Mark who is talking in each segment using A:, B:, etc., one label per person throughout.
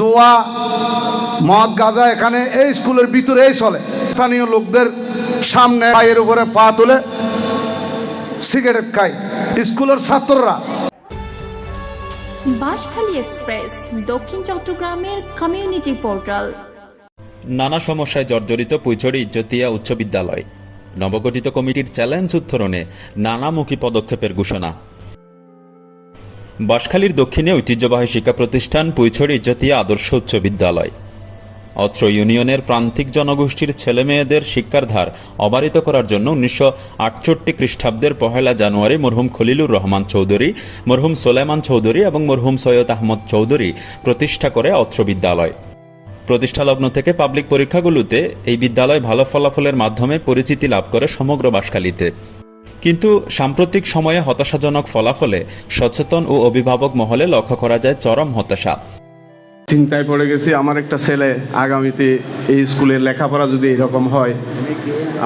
A: জোয়া মদ গাঁজা এখানে এই স্কুলের ভিতরেই চলে। স্থানীয় লোকদের সামনে পায়ের উপরে পা তুলে সিগারেট খায় স্কুলের ছাত্ররা।
B: বাঁশখালী এক্সপ্রেস দক্ষিণ চট্টগ্রামের কমিউনিটি পোর্টাল
C: নানা সমস্যায় জর্জরিত পুইচড়ি ইজ্জতিয়া উচ্চ বিদ্যালয়। নবগঠিত কমিটির চ্যালেঞ্জ উত্তরণে নানামুখী পদক্ষেপের ঘোষণা। বাঁশখালীর দক্ষিণে ঐতিহ্যবাহী শিক্ষা প্রতিষ্ঠান পুইছড়ি ইজ্জতিয়া আদর্শ উচ্চ বিদ্যালয়। অত্র ইউনিয়নের প্রান্তিক জনগোষ্ঠীর ছেলেমেয়েদের শিক্ষার ধার অবারিত করার জন্য উনিশশো আটষট্টি খ্রিস্টাব্দের পহেলা জানুয়ারি মরহুম খলিলুর রহমান চৌধুরী, মরহুম সোলেমান চৌধুরী এবং মরহুম সৈয়দ আহমদ চৌধুরী প্রতিষ্ঠা করে অত্র বিদ্যালয়। প্রতিষ্ঠালগ্ন থেকে পাবলিক পরীক্ষাগুলোতে এই বিদ্যালয় ভালো ফলাফলের মাধ্যমে পরিচিতি লাভ করে সমগ্র বাসখালীতে কিন্তু সাম্প্রতিক সময়ে হতাশাজনক ফলাফলে সচেতন ও অভিভাবক মহলে লক্ষ্য করা যায় চরম হতাশা।
D: চিন্তায় পড়ে গেছি আমার একটা ছেলে আগামীতে এই স্কুলের লেখাপড়া যদি এরকম হয়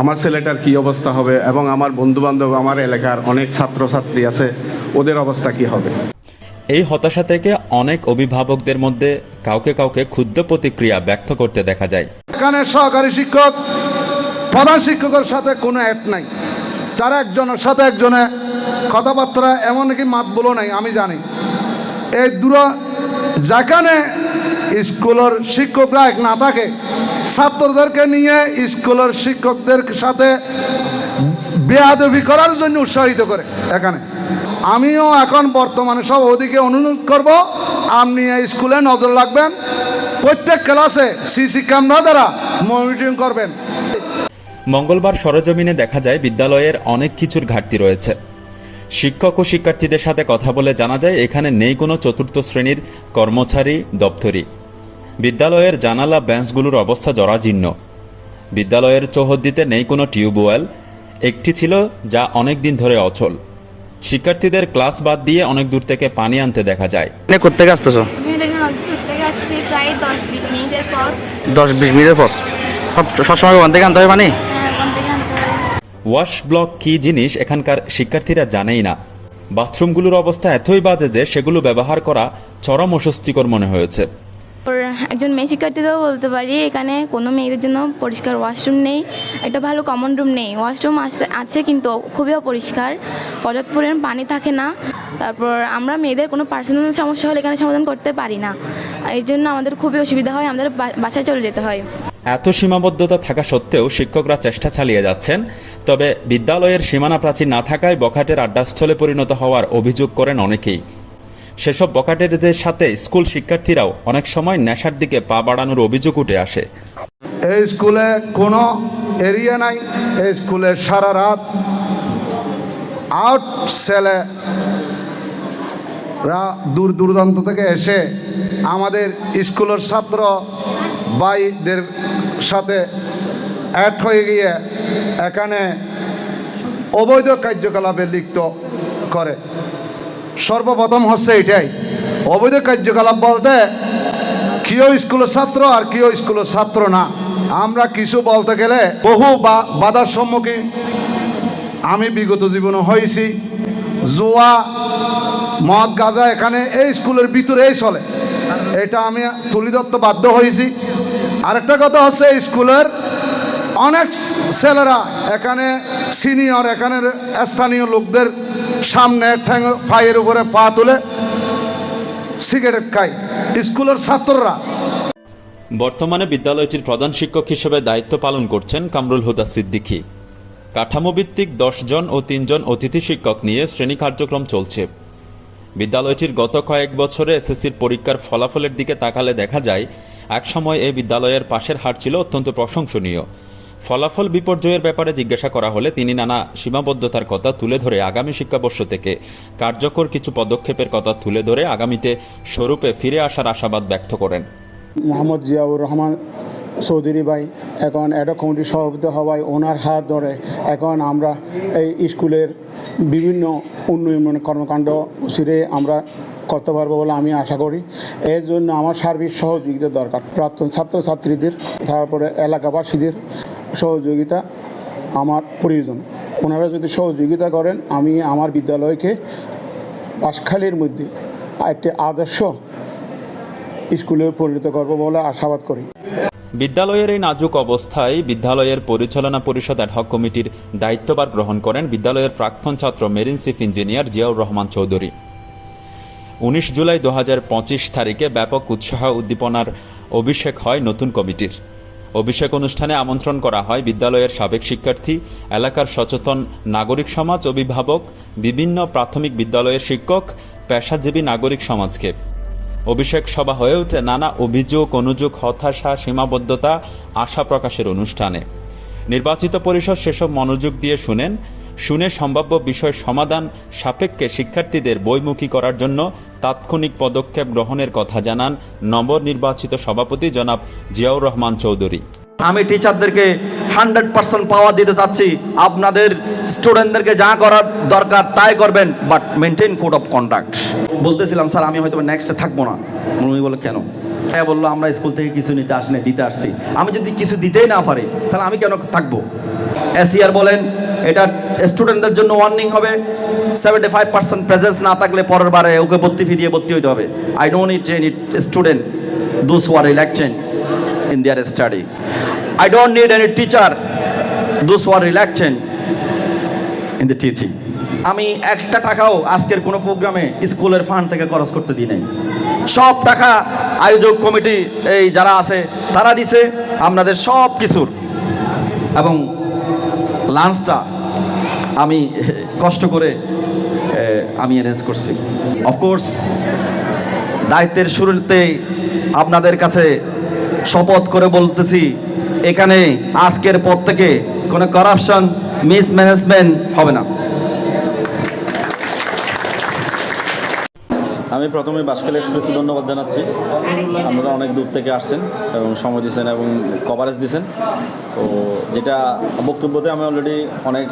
D: আমার ছেলেটার কি অবস্থা হবে এবং আমার বন্ধুবান্ধব আমার এলাকার অনেক ছাত্রছাত্রী আছে ওদের অবস্থা কি হবে?
C: এই হতাশা থেকে অনেক অভিভাবকদের মধ্যে কাউকে কাউকে ক্ষুদ্র প্রতিক্রিয়া ব্যক্ত করতে দেখা যায়।
A: এখানে সহকারী শিক্ষক প্রধান শিক্ষকের সাথে কোনো অ্যাড নাই। তারা একজনের সাথে একজনে কথাবার্তা এমন কি মাত বলো নাই, আমি জানি। এই দূর, যেখানে স্কুলের শিক্ষকরা এক না থাকে, ছাত্রদেরকে নিয়ে স্কুলের শিক্ষকদের সাথে বেয়াদবি করার জন্য উৎসাহিত করে এখানে। আমিও এখন বর্তমানে সব ওদিকে অনুরোধ করব, আপনি এই স্কুলে নজর রাখবেন। প্রত্যেক ক্লাসে সিসি ক্যামেরা দ্বারা মনিটরিং করবেন।
C: মঙ্গলবার সরজমিনে দেখা যায় বিদ্যালয়ের অনেক কিছুর ঘাটতি রয়েছে। শিক্ষক ও শিক্ষার্থীদের সাথে কথা বলে জানা যায় এখানে নেই কোনো চতুর্থ শ্রেণির কর্মচারী দপ্তরি। বিদ্যালয়ের জানালা বেঞ্চগুলোর অবস্থা জরাজীর্ণ। বিদ্যালয়ের চৌহদ্দিতে নেই কোনো টিউবওয়েল একটি ছিল যা অনেক দিন ধরে অচল। শিক্ষার্থীদের ক্লাস বাদ দিয়ে অনেক দূর থেকে পানি আনতে দেখা যায়।
E: করতে আসতেছো?
F: আমি এটা নদী থেকে আসছি প্রায় দশ বিশ মিনিটের পর
E: সবসময় ওখান থেকে আনতে হবে পানি
F: হ্যাঁ ওখান থেকে আনতে হবে
C: ওয়াশ ব্লক কী জিনিস এখানকার শিক্ষার্থীরা জানেই না? বাথরুমগুলোর অবস্থা এতই বাজে যে সেগুলো ব্যবহার করা চরম অস্বস্তিকর মনে হয়েছে।
F: একজন মেয়ে শিক্ষার্থীদেরও বলতে পারি এখানে কোনো মেয়েদের জন্য পরিষ্কার ওয়াশরুম নেই একটা ভালো কমন রুম নেই। ওয়াশরুম আছে আছে কিন্তু খুবই অপরিষ্কার পর্যাপ্ত পরিমাণ পানি থাকে না। তারপর আমরা মেয়েদের কোনো পার্সোনাল সমস্যা হলে এখানে সমাধান করতে পারি না। এই জন্য আমাদের খুবই অসুবিধা হয় আমাদের বাসায় চলে যেতে হয়।
C: এত সীমাবদ্ধতা থাকা সত্ত্বেও শিক্ষকরা চেষ্টা চালিয়ে যাচ্ছেন। তবে বিদ্যালয়ের সীমানা প্রাচীর না থাকায় বখাটের আড্ডাস্থলে পরিণত হওয়ার অভিযোগ করেন অনেকেই। সেসব বখাটেদের সাথে স্কুল শিক্ষার্থীরাও অনেক সময় নেশার দিকে পা বাড়ানোর অভিযোগ উঠে আসে।
A: এই স্কুলে কোনো এরিয়া নাই, এই স্কুলে সারা রাত আউট ছেলে দূর দূরান্ত থেকে এসে আমাদের স্কুলের ছাত্র ভাইদের সাথে অ্যাড হয়ে গিয়ে এখানে অবৈধ কার্যকলাপে লিপ্ত করে। সর্বপ্রথম হচ্ছে এটাই। অবৈধ কার্যকলাপ বলতে কেউ স্কুলের ছাত্র আর কেউ স্কুলের ছাত্র না। আমরা কিছু বলতে গেলে বহু বাধার সম্মুখীন আমি বিগত জীবনে হয়েছি। জোয়া, মদ, গাজা এখানে এই স্কুলের ভিতরেই চলে। এটা আমি তুলি দত্ত বাধ্য হয়েছি। আরেকটা কথা হচ্ছে স্কুলের অনেক ছেলেরা এখানে সিনিয়র, এখানে স্থানীয় লোকদের সামনে ঠ্যাং পায়ের উপরে পা তুলে সিগারেট খায়। স্কুলের ছাত্ররা।
C: বর্তমানে বিদ্যালয়টির প্রধান শিক্ষক হিসেবে দায়িত্ব পালন করছেন কামরুল হুদা সিদ্দিকী। কাঠামোভিত্তিক জন ও তিনজন অতিথি শিক্ষক নিয়ে শ্রেণি কার্যক্রম চলছে। বিদ্যালয়টির গত কয়েক বছরে এসএসসির পরীক্ষার ফলাফলের দিকে তাকালে দেখা যায়, একসময় এই বিদ্যালয়ের পাশের হার ছিল অত্যন্ত প্রশংসনীয়। ফলাফল বিপর্যয়ের ব্যাপারে জিজ্ঞাসা করা হলে তিনি নানা সীমাবদ্ধতার কথা তুলে ধরে আগামী শিক্ষাবর্ষ থেকে কার্যকর কিছু পদক্ষেপের কথা তুলে ধরে আগামীতে স্বরূপে ফিরে আসার আশাবাদ ব্যক্ত করেন।
G: মোহাম্মদ জিয়াউর রহমান, চৌধুরী ভাই, এখন অ্যাডক কমিটির সভাপতি হওয়ায় ওনার হাত ধরে এখন আমরা এই স্কুলের বিভিন্ন উন্নয়ন কর্মকাণ্ড সিরে আমরা করতে পারব বলে আমি আশা করি। এর জন্য আমার সার্বিক সহযোগিতা দরকার। প্রাক্তন ছাত্রছাত্রীদের, তারপরে এলাকাবাসীদের সহযোগিতা আমার প্রয়োজন। ওনারা যদি সহযোগিতা করেন, আমি আমার বিদ্যালয়কে বাঁশখালীর মধ্যে একটি আদর্শ স্কুলে পরিণত করব বলে আশাবাদ করি।
C: বিদ্যালয়ের এই নাজুক অবস্থায় বিদ্যালয়ের পরিচালনা পরিষদ অ্যাডহক কমিটির দায়িত্বভার গ্রহণ করেন বিদ্যালয়ের প্রাক্তন ছাত্র marine chief engineer Ziaur Rahman Chowdhury. উনিশ জুলাই দু হাজার পঁচিশ তারিখে ব্যাপক উৎসাহ উদ্দীপনার অভিষেক হয় নতুন কমিটির। অভিষেক অনুষ্ঠানে আমন্ত্রণ করা হয় বিদ্যালয়ের সাবেক শিক্ষার্থী, এলাকার সচেতন নাগরিক সমাজ অভিভাবক, বিভিন্ন প্রাথমিক বিদ্যালয়ের শিক্ষক, পেশাজীবী নাগরিক সমাজকে। অভিষেক সভা হয়ে ওঠে নানা অভিযোগ, অনুযোগ, হতাশা, সীমাবদ্ধতা, আশা প্রকাশের অনুষ্ঠানে। নির্বাচিত পরিষদ সেসব মনোযোগ দিয়ে শুনেন। শুনে সম্ভাব্য বিষয় সমাধান সাপেক্ষে শিক্ষার্থীদের বইমুখী করার জন্য তাৎক্ষণিক পদক্ষেপ গ্রহণের কথা জানান নবনির্বাচিত সভাপতি জনাব জিয়াউর রহমান চৌধুরী।
H: আমি টিচারদেরকে হান্ড্রেড পার্সেন্ট পাওয়ার দিতে চাচ্ছি। আপনাদের স্টুডেন্টদেরকে যা করার দরকার তাই করবেন but maintain code of conduct বলতেছিলাম, স্যার, আমি হয়তো নেক্সটে থাকব না। উনি বলে, কেন? হ্যাঁ বলল, আমরা স্কুল থেকে কিছু নিতে আসিনি, দিতে আসছি। আমি যদি কিছু দিতেই না পারি, তাহলে আমি কেন থাকব? এসিআর বলেন এটা স্টুডেন্টদের জন্য ওয়ার্নিং হবে। সেভেন্টি ফাইভ পার্সেন্ট প্রেজেন্স না থাকলে পরের বারে ওকে ভর্তি ফি দিয়ে ভর্তি হইতে হবে। I don't need any student those were in their study. I don't need any teacher, those who are reluctant in the teaching. আমি একটা টাকাও আজকের কোনো প্রোগ্রামে স্কুলের ফান্ড থেকে খরচ করতে দিই নাই। সব টাকা আয়োজক কমিটি এই যারা আছে তারা দিছে। আপনাদের সব কিছুর। এবং লাঞ্চটা আমি কষ্ট করে আমি অ্যারেঞ্জ করছি। অফকোর্স দায়িত্বের শুরুতে আপনাদের কাছে শপথ করে বলতেছি, এখানে আজকের পর থেকে কোনো করাপশন মিসম্যানেজমেন্ট হবে না।
I: আমি প্রথমে বাসকাল এক্সপ্রেসে ধন্যবাদ জানাচ্ছি। আপনারা অনেক দূর থেকে আসছেন এবং সময় দিয়েছেন এবং কভারেজ দিয়েছেন তো যেটা বক্তব্যতে আমি অলরেডি অনেক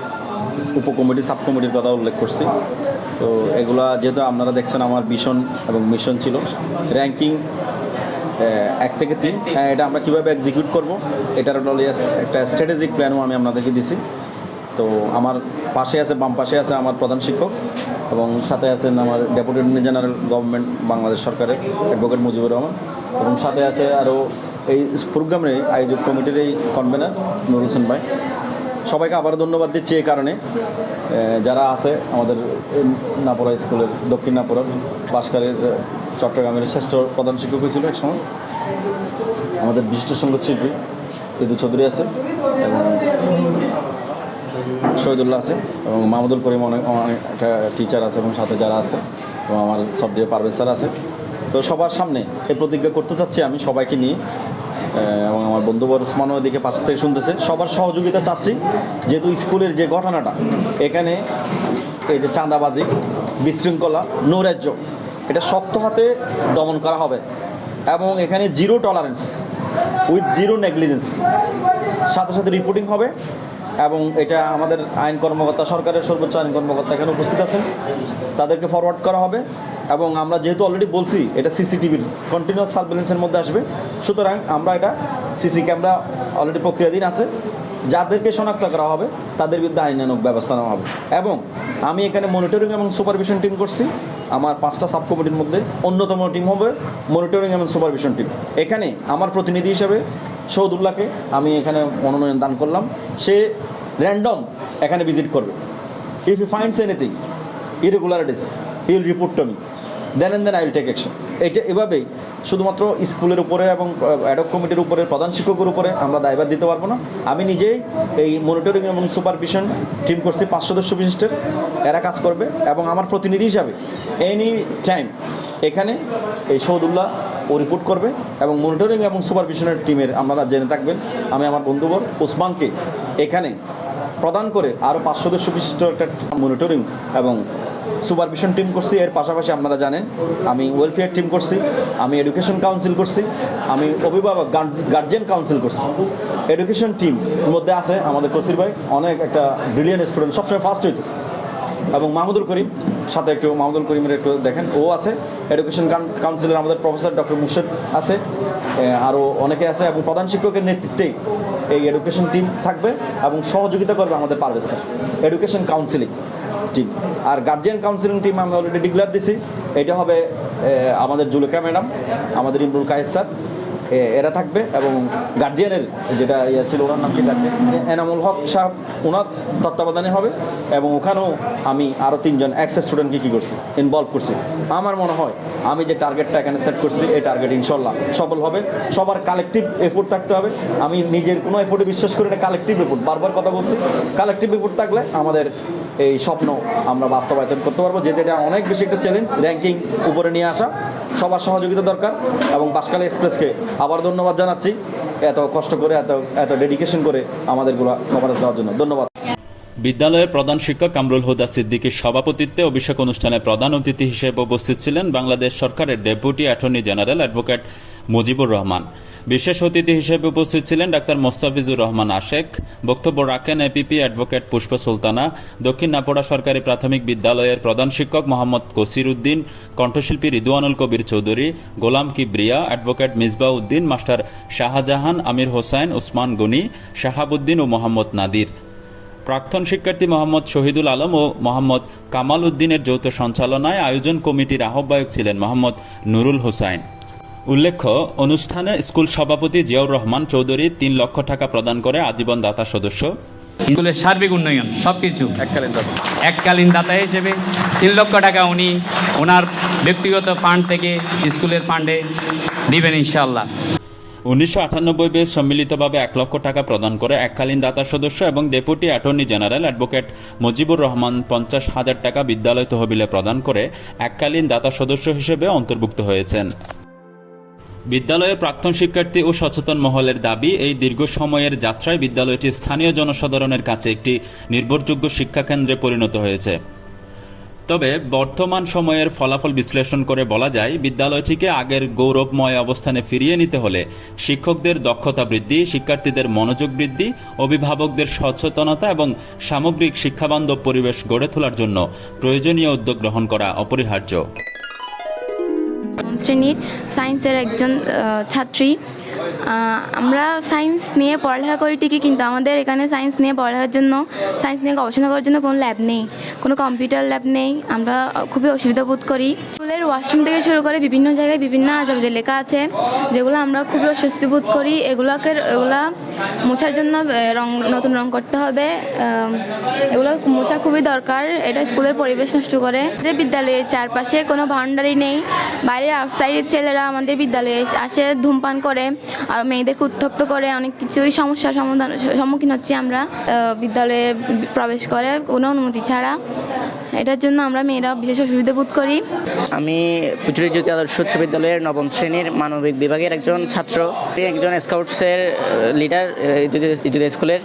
I: উপকমিটি সাব কমিটির কথা উল্লেখ করছি। তো এগুলা যেহেতু আপনারা দেখছেন আমার ভিশন এবং মিশন ছিল। র্যাঙ্কিং এক থেকে তিন। হ্যাঁ, এটা আমরা কীভাবে এক্সিকিউট করব এটার একটা স্ট্র্যাটেজিক প্ল্যানও আমি আপনাদেরকে দিছি। তো আমার পাশে আছে বাম পাশে আছে আমার প্রধান শিক্ষক এবং সাথে আছেন আমার ডেপুটি জেনারেল গভর্নমেন্ট বাংলাদেশ সরকারের অ্যাডভোকেট মুজিবুর রহমান এবং সাথে আছে আরও এই প্রোগ্রামের আয়োজক কমিটির এই কনভেনার নুরুল হোসেন ভাই। সবাইকে আবার ধন্যবাদ দিচ্ছি এই কারণে। যারা আছে আমাদের নাপোরা স্কুলের, দক্ষিণ নাপোরা বাসকালের চট্টগ্রামের শ্রেষ্ঠ প্রধান শিক্ষক হয়েছিল এক সময়। আমাদের বিশিষ্ট সংগীত শিল্পী ঋতু চৌধুরী আছে এবং শহীদুল্লাহ আছে এবং মাহমুদুল করিম অনেক অনেক একটা টিচার আছে এবং সাথে যারা আছে এবং আমার সবদিকে পারভেজ স্যার আছে। তো সবার সামনে এই প্রতিজ্ঞা করতে চাচ্ছি আমি সবাইকে নিয়ে। এবং আমার বন্ধুবর ওসমানও এদিকে পাশ থেকে শুনতেছে। সবার সহযোগিতা চাচ্ছি, যেহেতু স্কুলের যে ঘটনাটা, এখানে এই যে চাঁদাবাজি, বিশৃঙ্খলা, নৈরাজ্য, এটা শক্ত হাতে দমন করা হবে। এবং এখানে zero tolerance with zero negligence সাথে সাথে রিপোর্টিং হবে। এবং এটা আমাদের আইন কর্মকর্তা, সরকারের সর্বোচ্চ আইন কর্মকর্তা এখানে উপস্থিত আছেন। তাদেরকে ফরওয়ার্ড করা হবে। এবং আমরা যেহেতু অলরেডি বলছি, এটা সিসিটিভির কন্টিনিউয়াস সার্ভেলেন্সের মধ্যে আসবে, সুতরাং আমরা এটা সিসি ক্যামেরা অলরেডি প্রক্রিয়াধীন আছে। যাদেরকে শনাক্ত করা হবে, তাদের বিরুদ্ধে আইনানুক ব্যবস্থা নেওয়া হবে। এবং আমি এখানে মনিটরিং এবং সুপারভিশন টিম করছি। আমার পাঁচটা সাব কমিটির মধ্যে অন্যতম টিম হবে মনিটরিং এবং সুপারভিশন টিম এখানে আমার প্রতিনিধি হিসেবে সৌদুল্লাহকে আমি এখানে মনোনয়ন দান করলাম। সে র্যান্ডম এখানে ভিজিট করবে। If you finds anything irregularities he will report to me then and then I will take action এটা এভাবেই, শুধুমাত্র স্কুলের উপরে এবং অ্যাডক কমিটির উপরে, প্রধান শিক্ষকের উপরে আমরা দায়ভার দিতে পারব না। আমি নিজেই এই মনিটরিং এবং সুপারভিশন টিম করছি, পাঁচ সদস্য বিশিষ্টের। এরা কাজ করবে এবং আমার প্রতিনিধি হিসাবে এনি টাইম এখানে এই সৌদুল্লাহ ও রিপোর্ট করবে এবং মনিটরিং এবং সুপারভিশনের টিমের আপনারা জেনে থাকবেন। আমি আমার বন্ধুবর ওসমানকে এখানে প্রদান করে আরও পাঁচ সদস্য বিশিষ্ট একটা মনিটরিং এবং সুপারভিশন টিম করছি, এর পাশাপাশি আপনারা জানেন, আমি ওয়েলফেয়ার টিম করছি, আমি এডুকেশন কাউন্সিল করছি, আমি অভিভাবক গার্জিয়ান কাউন্সিল করছি। এডুকেশন টিম মধ্যে আছে আমাদের কসির ভাই, অনেক একটা ব্রিলিয়ান্ট স্টুডেন্ট সবসময় ফার্স্ট হইতো। এবং মাহমুদুল করিম, সাথে একটু মাহমুদুল করিমের একটু দেখেন, ও আছে। এডুকেশন কাউন্সিলের আমাদের প্রফেসর ডক্টর মুর্শেদ আছে আরও অনেকে আছে, এবং প্রধান শিক্ষকের নেতৃত্বেই এই এডুকেশন টিম থাকবে এবং সহযোগিতা করবে আমাদের Parvez sir education counselling team আর গার্জিয়ান কাউন্সিলিং টিম আমি অলরেডি ডিক্লেয়ার দিছি। এটা হবে আমাদের জুলেখা ম্যাডাম, আমাদের ইমরুল কায়েস স্যার। এরা থাকবে এবং গার্জিয়ানের যেটা ইয়ে ছিল, ওনার নাম কি গার্জিয়ান এনামুল হক সাহেব ওনার তত্ত্বাবধানে হবে এবং ওখানেও আমি আরও তিনজন এক্স স্টুডেন্টকে কী করছি ইনভলভ করছি। আমার মনে হয়, আমি যে টার্গেটটা এখানে সেট করছি, এই টার্গেট ইনশাল্লাহ সফল হবে। সবার কালেকটিভ এফোর্ট থাকতে হবে। আমি নিজের কোনো এফোর্টে বিশ্বাস করি না কালেকটিভ এফোর্ট বারবার কথা বলছি। কালেকটিভ এফোর্ট থাকলে আমাদের এই স্বপ্ন আমরা বাস্তবায়ন করতে পারব, যেহেতু এটা অনেক বেশি একটা চ্যালেঞ্জ র্যাঙ্কিং উপরে নিয়ে আসা সবার সহযোগিতা দরকার। এবং বাসকালী এক্সপ্রেসকে আবার ধন্যবাদ জানাচ্ছি, এত কষ্ট করে, এত এত ডেডিকেশন করে আমাদেরগুলো কভারেজ দেওয়ার জন্য। ধন্যবাদ।
C: বিদ্যালয়ের প্রধান শিক্ষক কামরুল হুদা সিদ্দিকীর সভাপতিত্বে অভিষেক অনুষ্ঠানে প্রধান অতিথি হিসেবে উপস্থিত ছিলেন বাংলাদেশ সরকারের deputy attorney general advocate Mujibur Rahman. বিশেষ অতিথি হিসেবে উপস্থিত ছিলেন ডাক্তার মোস্তাফিজুর রহমান আশেক, বক্তব্য রাখেন এপিপি অ্যাডভোকেট পুষ্প সুলতানা, দক্ষিণ নাপোড়া সরকারি প্রাথমিক বিদ্যালয়ের প্রধান শিক্ষক মোহাম্মদ কসির উদ্দিন কণ্ঠশিল্পী রিদুয়ানুল কবির চৌধুরী, গোলাম কিবরিয়া, অ্যাডভোকেট মিসবাহ উদ্দিন, মাস্টার শাহজাহান, আমির হোসাইন উসমান গনি, শাহাবুদ্দিন ও মোহাম্মদ নাদির। প্রাক্তন শিক্ষার্থী মোহাম্মদ শহীদুল আলম ও মোহাম্মদ কামাল উদ্দিনের যৌথ সঞ্চালনায় আয়োজন কমিটির আহ্বায়ক ছিলেন মোহাম্মদ নুরুল হোসাইন। উল্লেখ্য অনুষ্ঠানে স্কুল সভাপতি জিয়াউর রহমান চৌধুরী তিন লক্ষ টাকা প্রদান করে আজীবন দাতা সদস্য।
J: স্কুলের সার্বিক উন্নয়ন সব কিছু এককালীন দাতা হিসেবে তিন লক্ষ টাকা উনি ওনার ব্যক্তিগত ফান্ড থেকে স্কুলের ফান্ডে দিবেন ইনশাল্লাহ
C: উনিশশো আটানব্বই বেশ সম্মিলিতভাবে এক লক্ষ টাকা প্রদান করে এককালীন দাতা সদস্য এবং deputy attorney general advocate Mujibur Rahman পঞ্চাশ হাজার টাকা বিদ্যালয় তহবিলে প্রদান করে এককালীন দাতা সদস্য হিসেবে অন্তর্ভুক্ত হয়েছেন। বিদ্যালয়ের প্রাক্তন শিক্ষার্থী ও সচেতন মহলের দাবি, এই দীর্ঘ সময়ের যাত্রায় বিদ্যালয়টি স্থানীয় জনসাধারণের কাছে একটি নির্ভরযোগ্য শিক্ষাকেন্দ্রে পরিণত হয়েছে। তবে বর্তমান সময়ের ফলাফল বিশ্লেষণ করে বলা যায়, বিদ্যালয়টিকে আগের গৌরবময় অবস্থানে ফিরিয়ে নিতে হলে শিক্ষকদের দক্ষতা বৃদ্ধি, শিক্ষার্থীদের মনোযোগ বৃদ্ধি, অভিভাবকদের সচেতনতা এবং সামগ্রিক শিক্ষাবান্ধব পরিবেশ গড়ে তোলার জন্য প্রয়োজনীয় উদ্যোগ গ্রহণ করা অপরিহার্য।
F: শ্রেণির সায়েন্সের একজন ছাত্রী। আমরা সায়েন্স নিয়ে পড়ালেখা করি ঠিকই, কিন্তু আমাদের এখানে সায়েন্স নিয়ে পড়ালেখার জন্য সায়েন্স নিয়ে গবেষণা করার জন্য কোনো ল্যাব নেই। কোনো কম্পিউটার ল্যাব নেই। আমরা খুবই অসুবিধা বোধ করি। স্কুলের ওয়াশরুম থেকে শুরু করে বিভিন্ন জায়গায় বিভিন্ন আজাবজে লেখা আছে, যেগুলো আমরা খুবই অস্বস্তি বোধ করি। এগুলোকে, এগুলা মোছার জন্য রং, নতুন রং করতে হবে। এগুলো মোছা খুবই দরকার। এটা স্কুলের পরিবেশ নষ্ট করে। আমাদের বিদ্যালয়ের চারপাশে কোনো বাউন্ডারি নেই। বাইরের আউটসাইডের ছেলেরা আমাদের বিদ্যালয়ে আসে, ধূমপান করে। আর মেয়েদেরকে উত্তক্ত করে অনেক কিছুই সমস্যার সমাধান, সম্মুখীন হচ্ছি আমরা। বিদ্যালয়ে প্রবেশ করে কোনো অনুমতি ছাড়া। এটার জন্য আমরা মেয়েরা বিশেষ অসুবিধা বোধ করি।
K: আমি পুচুরি জ্যোতি আদর্শ উচ্চ বিদ্যালয়ের নবম শ্রেণির মানবিক বিভাগের একজন ছাত্র। একজন স্কাউটসের লিডার স্কুলের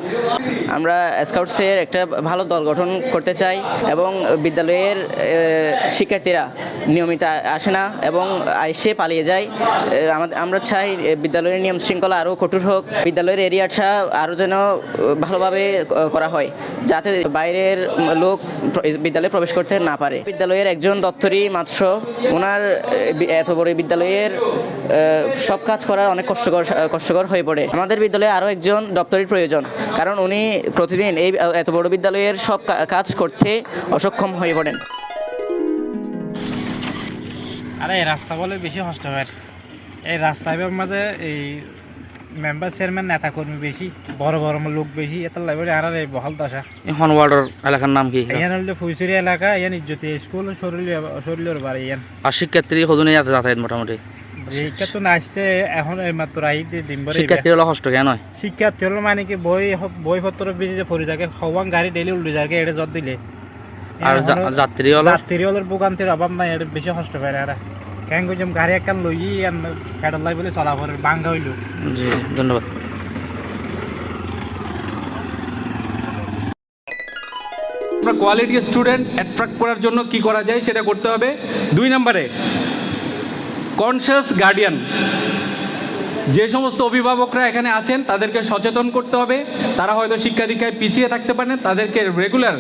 K: আমরা স্কাউটসের একটা ভালো দল গঠন করতে চাই এবং বিদ্যালয়ের শিক্ষার্থীরা নিয়মিত আসে না এবং এসে পালিয়ে যায়। আমরা চাই বিদ্যালয়ের নিয়ম শৃঙ্খলা আরও কঠোর হোক, বিদ্যালয়ের এরিয়াটা আরও যেন ভালোভাবে করা হয়, যাতে বাইরের লোক বিদ্যালয়ে প্রবেশ করতে না পারে। বিদ্যালয়ের একজন দপ্তরি মাত্র, ওনার এত বড় বিদ্যালয়ের সব কাজ করার অনেক কষ্টকর কষ্টকর হয়ে পড়ে। আমাদের বিদ্যালয়ে আরও একজন দপ্তরির প্রয়োজন, কারণ উনি প্রতিদিন এই এত বড় বিদ্যালয়ের সব কাজ করতে অসক্ষম হয়ে পড়েন।
L: আরে এই রাস্তা বলে বেশি কষ্ট এই রাস্তায় মাঝে এই মেম্বার চেয়ারম্যান নেতা কর্মী বেশি বড় বড় লোক বেশি এটা লাইব্রেরি আর এই বহাল দশা
E: এখন ওয়ার্ডের এলাকার নাম কি?
L: ইয়ান হলে ফুইচুরি এলাকা ইয়ান ইজ্জতি স্কুল শরীর শরীরের বাড়ি ইয়ান।
E: আর শিক্ষার্থী সদনে যাতে যাতায়াত মোটামুটি?
L: শিক্ষা তো না আসতে এখন দিন
E: শিক্ষার্থী হলো কষ্ট কেন
L: শিক্ষার্থী হলো মানে কি বই বইপত্র বেশি যে পড়ে থাকে হওয়ান গাড়ি ডেলি উল্টে যায় এটা জত দিলে।
E: আর যাত্রী হলো
L: যাত্রী ভোগান্তির অভাব নাই এটা বেশি কষ্ট পায় আর কেন কইলাম গাড়ি একখান লই ফেডার লাই বলে চলা পরে বাঙ্গা হইল
E: জি ধন্যবাদ।
M: আমরা কোয়ালিটি স্টুডেন্ট অ্যাট্রাক্ট করার জন্য কি করা যায় সেটা করতে হবে। দুই নম্বরে কনসিয়াস গার্ডিয়ান যে সমস্ত অভিভাবকরা এখানে আছেন, তাদেরকে সচেতন করতে হবে। তারা হয়তো শিক্ষা দীক্ষায় পিছিয়ে থাকতে পারেন তাদেরকে রেগুলার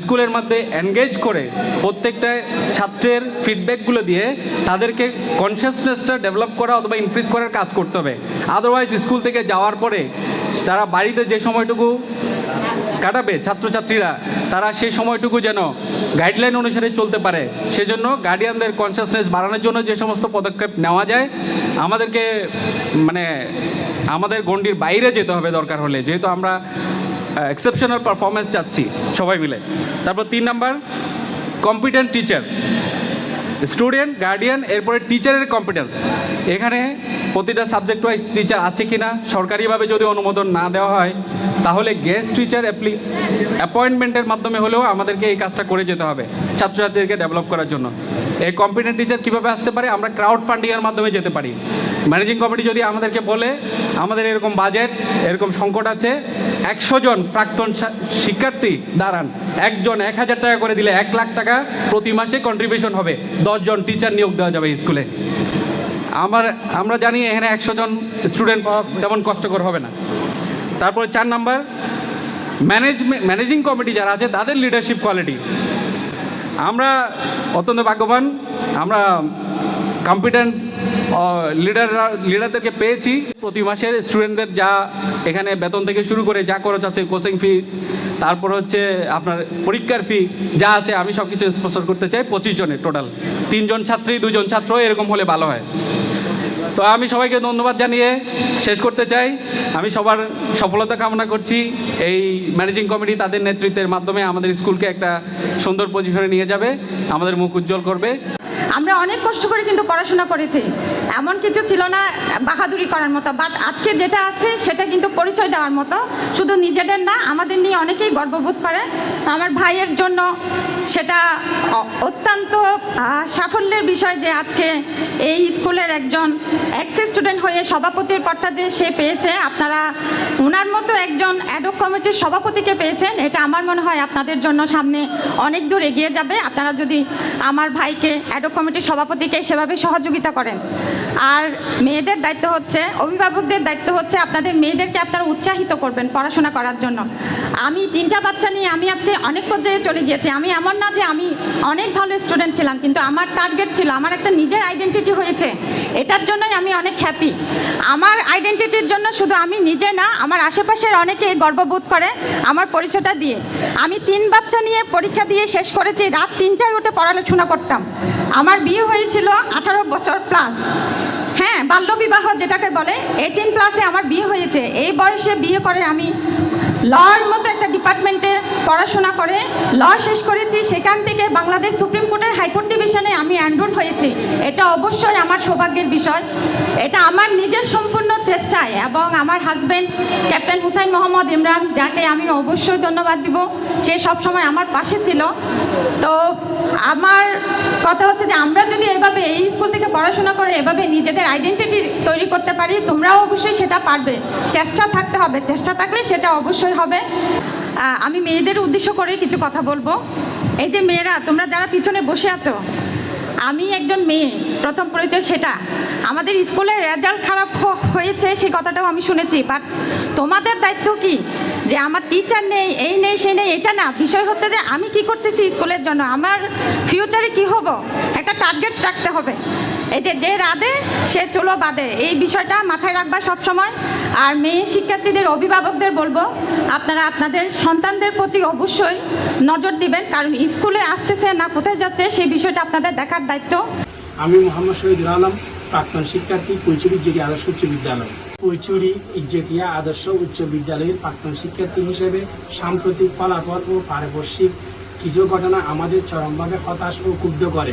M: স্কুলের মধ্যে এনগেজ করে প্রত্যেকটা ছাত্রের ফিডব্যাকগুলো দিয়ে তাদেরকে কনসিয়াসনেসটা ডেভেলপ করা অথবা ইনক্রিজ করার কাজ করতে হবে। আদারওয়াইজ স্কুল থেকে যাওয়ার পরে তারা বাড়িতে যে সময়টুকু কাটাবে ছাত্রছাত্রীরা, তারা সেই সময়টুকু যেন গাইডলাইন অনুসারে চলতে পারে। সেজন্য গার্ডিয়ানদের কনসিয়াসনেস বাড়ানোর জন্য যে সমস্ত পদক্ষেপ নেওয়া যায়, আমাদেরকে মানে আমাদের গণ্ডির বাইরে যেতে হবে দরকার হলে। যেহেতু আমরা এক্সেপশনাল পারফরমেন্স চাচ্ছি সবাই মিলে। তারপর তিন number competent teacher student guardian এরপরে টিচারের কম্পিটেন্স এখানে প্রতিটা সাবজেক্ট ওয়াইজ টিচার আছে কি না সরকারিভাবে যদি অনুমোদন না দেওয়া হয়, তাহলে গেস্ট টিচার অ্যাপ্লি অ্যাপয়েন্টমেন্টের মাধ্যমে হলেও আমাদেরকে এই কাজটা করে যেতে হবে ছাত্রছাত্রীদেরকে ডেভেলপ করার জন্য। এই কম্পিটেন্ট টিচার কীভাবে আসতে পারে, আমরা ক্রাউড ফান্ডিংয়ের মাধ্যমে যেতে পারি। ম্যানেজিং কমিটি যদি আমাদেরকে বলে, আমাদের এরকম বাজেট এরকম সংকট আছে একশো জন প্রাক্তন শিক্ষার্থী দাঁড়ান। একজন এক হাজার টাকা করে দিলে এক লাখ টাকা প্রতি মাসে কন্ট্রিবিউশন হবে। দশজন টিচার নিয়োগ দেওয়া যাবে স্কুলে আমার, আমরা জানি এখানে একশো জন স্টুডেন্ট পাওয়া তেমন কষ্টকর হবে না। তারপরে চার নাম্বার ম্যানেজমেন্ট ম্যানেজিং কমিটি যারা আছে, তাদের লিডারশিপ কোয়ালিটি আমরা অত্যন্ত ভাগ্যবান, আমরা কম্পিটেন্ট লিডার লিডারদেরকে পেয়েছি। প্রতি মাসের স্টুডেন্টদের যা এখানে বেতন থেকে শুরু করে যা খরচ আছে কোচিং ফি তারপর হচ্ছে আপনার পরীক্ষার ফি যা আছে, আমি সব কিছু স্পন্সর করতে চাই পঁচিশ জনের টোটাল তিনজন ছাত্রী, দুজন ছাত্র, এরকম হলে ভালো হয়। তো আমি সবাইকে ধন্যবাদ জানিয়ে শেষ করতে চাই। আমি সবার সফলতা কামনা করছি। এই ম্যানেজিং কমিটি তাদের নেতৃত্বের মাধ্যমে আমাদের স্কুলকে একটা সুন্দর পজিশনে নিয়ে যাবে। আমাদের মুখ উজ্জ্বল করবে।
N: আমরা অনেক কষ্ট করে কিন্তু পড়াশোনা করেছি। এমন কিছু ছিল না বাহাদুরি করার মতো বাট আজকে যেটা আছে সেটা কিন্তু পরিচয় দেওয়ার মতো। শুধু নিজেদের না, আমাদের নিয়ে অনেকেই গর্ববোধ করে। আমার ভাইয়ের জন্য সেটা অত্যন্ত সাফল্যের বিষয় যে আজকে এই স্কুলের একজন এক্স স্টুডেন্ট হয়ে সভাপতির পদটা যে সে পেয়েছে, আপনারা ওনার মতো একজন অ্যাডক কমিটির সভাপতিকে পেয়েছেন, এটা আমার মনে হয় আপনাদের জন্য সামনে অনেক দূর এগিয়ে যাবে। আপনারা যদি আমার ভাইকে অ্যাডক কমিটির সভাপতিকে সেভাবে সহযোগিতা করেন। আর মেয়েদের দায়িত্ব হচ্ছে, অভিভাবকদের দায়িত্ব হচ্ছে আপনাদের মেয়েদেরকে আপনারা উৎসাহিত করবেন পড়াশোনা করার জন্য। আমি তিনটা বাচ্চা নিয়ে আমি আজকে অনেক পর্যায়ে চলে গিয়েছি। আমি এমন না যে আমি অনেক ভালো স্টুডেন্ট ছিলাম, কিন্তু আমার টার্গেট ছিল, আমার একটা নিজের আইডেন্টিটি হয়েছে। এটার জন্যই আমি অনেক হ্যাপি আমার আইডেন্টিটির জন্য শুধু আমি নিজে না, আমার আশেপাশের অনেকে গর্ববোধ করে আমার পরিচয়টা দিয়ে। আমি তিন বাচ্চা নিয়ে পরীক্ষা দিয়ে শেষ করেছি, রাত তিনটায় উঠে পড়াশোনা করতাম। আমার বিয়ে হয়েছিল আঠারো বছর প্লাস হ্যাঁ বাল্যবিবাহ যেটাকে বলে এইটিন প্লাসে আমার বিয়ে হয়েছে। এই বয়সে বিয়ে করে আমি লর মতো একটা ডিপার্টমেন্টে পড়াশোনা করে, ল শেষ করেছি, সেখান থেকে বাংলাদেশ সুপ্রিম কোর্টের হাইকোর্ট ডিভিশনে আমি অ্যানরোল হয়েছি। এটা অবশ্যই আমার সৌভাগ্যের বিষয়। এটা আমার নিজের সম্পূর্ণ চেষ্টায় এবং আমার হাজব্যান্ড ক্যাপ্টেন হুসাইন মোহাম্মদ ইমরান, যাকে আমি অবশ্যই ধন্যবাদ দিব। সে সবসময় আমার পাশে ছিল। তো আমার কথা হচ্ছে যে আমরা এই স্কুল থেকে পড়াশোনা করে এভাবে নিজেদের আইডেন্টিটি তৈরি করতে পারি, তোমরাও অবশ্যই সেটা পারবে। চেষ্টা থাকতে হবে, চেষ্টা থাকলে সেটা অবশ্যই হবে। আমি মেয়েদের উদ্দেশ্য করে কিছু কথা বলব। এই যে মেয়েরা, তোমরা যারা পিছনে বসে আছো আমি একজন মেয়ে, প্রথম পরিচয় সেটা। আমাদের স্কুলের রেজাল্ট খারাপ হয়েছে, সেই কথাটাও আমি শুনেছি বাট তোমাদের দায়িত্ব কি? যে আমার টিচার নেই, এই নেই, সেই নেই, এটা না। বিষয় হচ্ছে যে আমি কি করতেছি স্কুলের জন্য? আমার ফিউচারে কি হব? একটা টার্গেট রাখতে হবে। এই যে যে রাধে, সে চলো বাদে এই বিষয়টা মাথায় রাখবা সব সময় আর মেয়ে শিক্ষার্থীদের, অভিভাবকদের বলব, আপনারা আপনাদের সন্তানদের প্রতি অবশ্যই নজর দিবেন, কারণ স্কুলে আসতেছে না, কোথায় যাচ্ছে, সেই বিষয়টা আপনাদের দেখার দায়িত্ব।
L: আমি মোহাম্মদ শহীদুল আলম, প্রাক্তন শিক্ষার্থী, কৈচুরি জেটি আদর্শ উচ্চ বিদ্যালয়। কৈচুরি ইজ্জতিয়া আদর্শ উচ্চ বিদ্যালয়ের প্রাক্তন শিক্ষার্থী হিসেবে সাম্প্রতিক ফলাফল ও পারিপার্শ্বিক কিছু ঘটনা আমাদের চরমভাবে হতাশ ও ক্ষুব্ধ করে।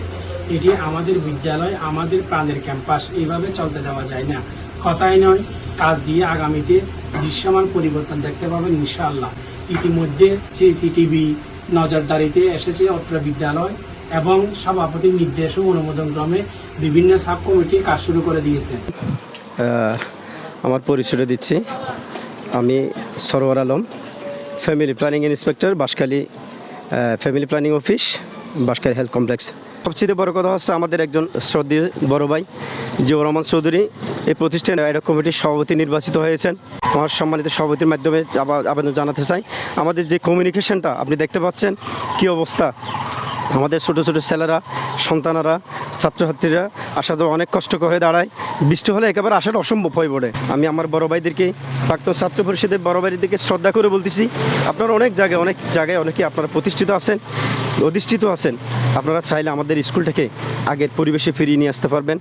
L: এটি আমাদের বিদ্যালয়, আমাদের প্রাণের ক্যাম্পাস। এইভাবে চলতে দেওয়া যায় না। কথাই নয়, কাজ দিয়ে আগামীতে দৃশ্যমান পরিবর্তন দেখতে পাবেন ইনশাআল্লাহ। ইতিমধ্যে সিসিটিভি নজরদারিতে এসেছে অত্র বিদ্যালয় এবং সভাপতির নির্দেশ অনুমোদন ক্রমে বিভিন্ন সাব কমিটি কাজ শুরু করে দিয়েছে।
O: আমার পরিচয় দিচ্ছি। আমি Sarwar Alam, family planning inspector, Banshkhali family planning office, Banshkhali health complex. সবচেয়ে বড় কথা হচ্ছে আমাদের একজন শ্রদ্ধেয় বড় ভাই জিয়াউর রহমান চৌধুরী। এই প্রতিষ্ঠানে অ্যাডক কমিটির সভাপতি নির্বাচিত হয়েছেন। আমার সম্মানিত সভাপতির মাধ্যমে আবেদন জানাতে চাই। আমাদের যে কমিউনিকেশনটা আপনি দেখতে পাচ্ছেন, কি অবস্থা? আমাদের ছোট ছোট ছেলেরা, সন্তানেরা, ছাত্রছাত্রীরা আসা যাওয়া অনেক কষ্ট করে দাঁড়ায়। বৃষ্টি হলে একেবারে আসাটা অসম্ভব হয়ে পড়ে। আমি আমার বড় ভাইদেরকে, প্রাক্তন ছাত্র পরিষদের বড় ভাইদেরকে শ্রদ্ধা করে বলতেছি, আপনারা অনেক জায়গায় অনেক জায়গায় অনেকে আপনারা প্রতিষ্ঠিত আছেন, অধিষ্ঠিত আছেন। আপনারা চাইলে আমাদের স্কুলটাকে আগের পরিবেশে ফিরিয়ে নিয়ে আসতে পারবেন।